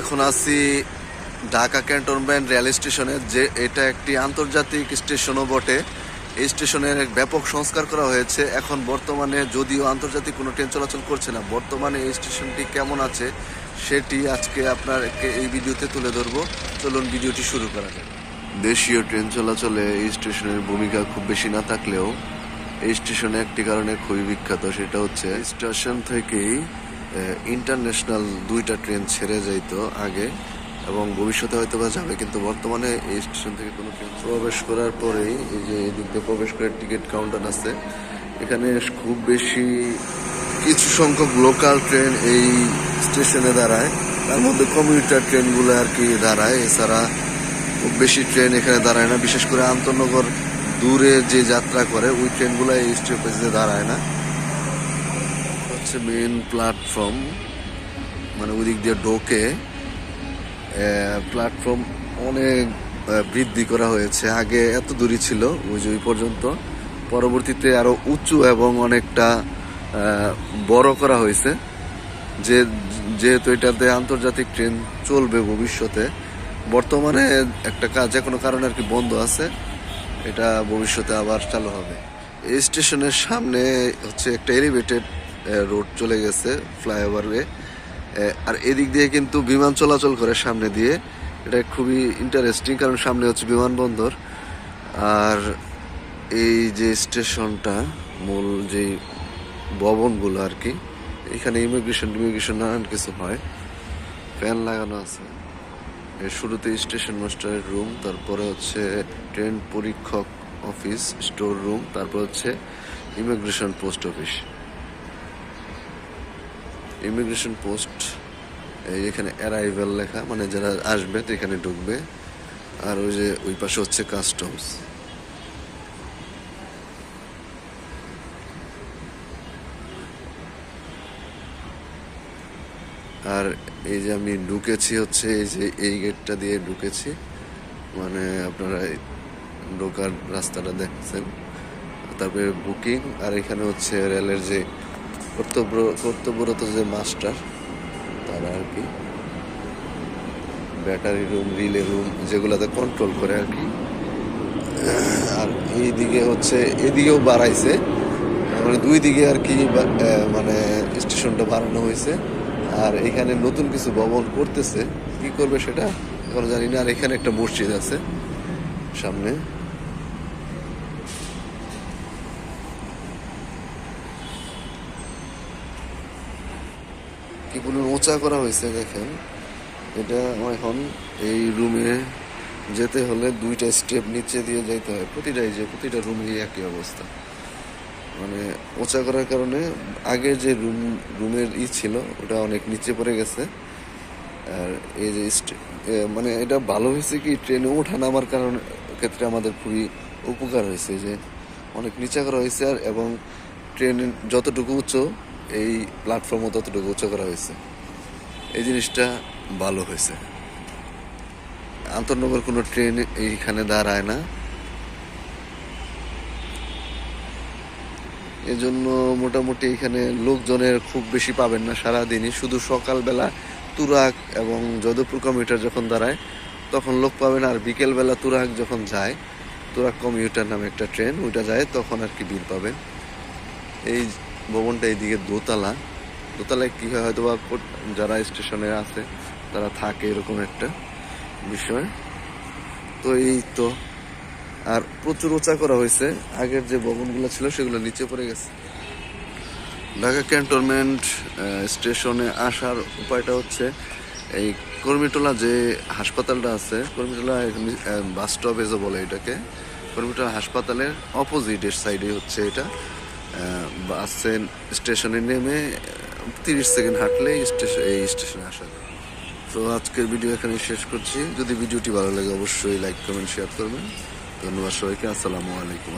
এখন আছি Dhaka cantonment rail স্টেশনে যে এটা একটি আন্তর্জাতিক স্টেশনও বটে। এই স্টেশনের এক ব্যাপক সংস্কার করা হয়েছে। এখন বর্তমানে যদিও আন্তর্জাতিক কোনো ট্রেন চলাচল করছে না বর্তমানে এই স্টেশনটি কেমন আছে সেটি আজকে আপনাকে এই ভিডিওতে তুলে ধরবো। চলুন ভিডিওটি শুরু করা যাক। দেশীয় ট্রেন চলাচলে এই স্টেশনের ভূমিকা খুব বেশি না থাকলেও এই স্টেশনে একটি কারণে খুবই বিখ্যাত সেটা হচ্ছে স্টেশন থেকেই ইন্টারন্যাশনাল দুইটা ট্রেন ছেড়ে যাইতো আগে, এবং ভবিষ্যতে হয়তো বা যাবে, কিন্তু বর্তমানে এই স্টেশন থেকে কোনো ট্রেন প্রবেশ করার পরেই এই যে এদিক দিয়ে প্রবেশ করে টিকিট কাউন্টার আছে, এখানে খুব বেশি কিছু সংখ্যক লোকাল ট্রেন এই স্টেশনে দাঁড়ায়। তার মধ্যে কমিউটার ট্রেনগুলো আর কি দাঁড়ায়, এছাড়া খুব বেশি ট্রেন এখানে দাঁড়ায় না। বিশেষ করে আন্তনগর দূরে যে যাত্রা করে, ওই ট্রেনগুলো এই স্টপেজে দাঁড়ায় না। হচ্ছে মেন প্ল্যাটফর্ম মানে ওই দিক দিয়ে ঢোকে। প্ল্যাটফর্ম অনেক বৃদ্ধি করা হয়েছে। আগে এত দূরই ছিল, ওই যে ওই পর্যন্ত। পরবর্তীতে আরও উঁচু এবং অনেকটা বড় করা হয়েছে। যে, যেহেতু এটাতে আন্তর্জাতিক ট্রেন চলবে ভবিষ্যতে, বর্তমানে একটা কাজ, যে কোনো কারণে আর কি বন্ধ আছে, এটা ভবিষ্যতে আবার চালু হবে। এই স্টেশনের সামনে হচ্ছে একটা এলিভেটেড রোড চলে গেছে ফ্লাইওভারে আর এদিক দিয়ে কিন্তু বিমান চলাচল করে সামনে দিয়ে। এটা খুবই ইন্টারেস্টিং কারণ সামনে হচ্ছে বিমানবন্দর। আর এই যে স্টেশনটা, মূল যে ভবনগুলো আর কি, এখানে ইমিগ্রেশন ইমিগ্রেশন নানান কিছু হয়। ফ্যান লাগানো আছে। শুরুতে স্টেশন মাস্টারের রুম তারপরে হচ্ছে ট্রেন পরীক্ষক অফিস স্টোর রুম তারপর হচ্ছে immigration post office immigration post এখানে অ্যারাইভেল লেখা মানে যারা আসবে এখানে ঢুকবে। আর ওই যে ওই পাশে হচ্ছে কাস্টমস আর এই যে আমি ঢুকেছি হচ্ছে, এই যে এই গেটটা দিয়ে ঢুকেছি। মানে আপনারা ঢোকার রাস্তাটা দেখছেন। তারপরে বুকিং আর এখানে হচ্ছে রেলের যে কর্তব্য, কর্তব্যরত যে মাস্টার, তারা আর কি ব্যাটারি রুম, রিলে রুম যেগুলাতে কন্ট্রোল করে আর কি। আর এইদিকে হচ্ছে, এদিকেও বাড়াইছে। মানে দুই দিকে আর কি মানে স্টেশনটা বাড়ানো হয়েছে। আর এখানে নতুন কিছু ভবন করতেছে। কি করবে সেটা? এখন জানি না। আর এখানে একটা মসজিদ আছে সামনে। কি বলুন উঁচা করা হয়েছে, দেখেন। এটা এখন এই রুমে যেতে হলে দুইটা স্টেপ নিচে দিয়ে যাইতে হয়। প্রতিটাই যে, প্রতিটা রুমে একই অবস্থা। মানে উঁচা করার কারণে আগে যে রুম, রুমের ই ছিল, ওটা অনেক নিচে পড়ে গেছে। আর এই যে মানে এটা ভালো হয়েছে কি, ট্রেনে ওঠা নামার কারণ, ক্ষেত্রে আমাদের খুবই উপকার হয়েছে যে, অনেক নিচা করা হয়েছে আর, এবং ট্রেন যতটুকু উঁচু এই প্ল্যাটফর্মও ততটুকু উঁচু করা হয়েছে। এই জিনিসটা ভালো হয়েছে। আন্তনগর কোনো ট্রেন এইখানে দাঁড়ায় না। এজন্য মোটামুটি এখানে লোকজনের খুব বেশি পাবেন না সারাদিনই। শুধু সকালবেলা তুরাক এবং যদুপুর কমিউটার যখন দাঁড়ায়, তখন লোক পাবেন আর বিকেলবেলা তুরাক যখন যায় তুরাক কমিউটার নামে একটা ট্রেন ওইটা যায়, তখন আর কি ভিড় পাবেন। এই ভবনটা এইদিকে দোতলা। দোতলায় কি হয় হয়তো বা যারা স্টেশনে আছে, তারা থাকে এরকম একটা বিষয়। তো এই তো। আর প্রচুর উঁচা করা হয়েছে। আগের যে ভবনগুলো ছিল, সেগুলো নিচে পড়ে গেছে। ঢাকা ক্যান্টনমেন্ট স্টেশনে আসার উপায়টা হচ্ছে, এই কর্মীটোলা যে হাসপাতালটা আছে, কর্মীটোলা বাস স্টপেজও বলে এটাকে। কর্মীটোলা হাসপাতালের অপোজিটের সাইডে হচ্ছে এটা। বাসে স্টেশনে নেমে তিরিশ সেকেন্ড হাঁটলে স্টেশন এই স্টেশনে আসা যায়। তো আজকের ভিডিও এখানে শেষ করছি। যদি ভিডিওটি ভালো লাগে, অবশ্যই লাইক কমেন্ট শেয়ার করবেন। ধন্যবাদ সবাইকে। আসসালামু আলাইকুম।